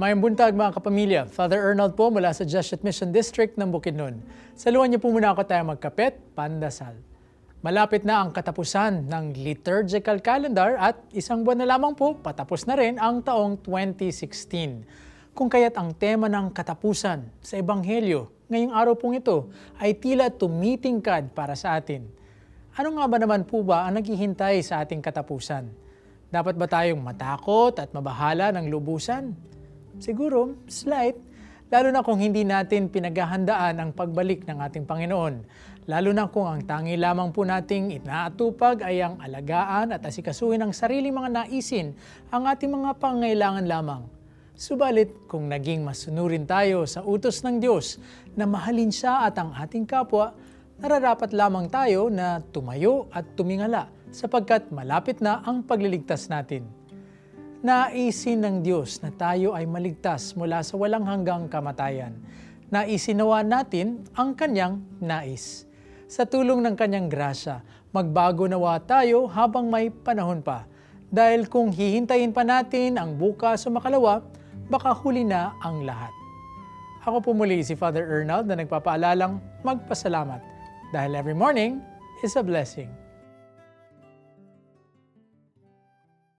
Mayang buntag mga kapamilya, Father Arnold po mula sa Jesuit Mission District ng Bukidnon. Saluhan niyo po muna ako tayo magkapit, pandasal. Malapit na ang katapusan ng liturgical calendar at isang buwan na lamang po patapos na rin ang taong 2016. Kung kaya't ang tema ng katapusan sa Ebanghelyo ngayong araw pong ito ay tila tumitingkad para sa atin. Ano nga ba naman po ba ang naghihintay sa ating katapusan? Dapat ba tayong matakot at mabahala ng lubusan? Siguro, slight, lalo na kung hindi natin pinaghahandaan ang pagbalik ng ating Panginoon. Lalo na kung ang tangi lamang po nating inaatupag ay ang alagaan at asikasuhin ang sariling mga naisin, ang ating mga pangailangan lamang. Subalit, kung naging masunurin tayo sa utos ng Diyos na mahalin siya at ang ating kapwa, nararapat lamang tayo na tumayo at tumingala sapagkat malapit na ang pagliligtas natin. Naisin ng Diyos na tayo ay maligtas mula sa walang hanggang kamatayan. Naisinawa natin ang kanyang nais. Sa tulong ng kanyang grasya, magbago nawa tayo habang may panahon pa. Dahil kung hihintayin pa natin ang bukas o makalawa, baka huli na ang lahat. Ako po muli si Father Ernald na nagpapaalalang magpasalamat dahil every morning is a blessing.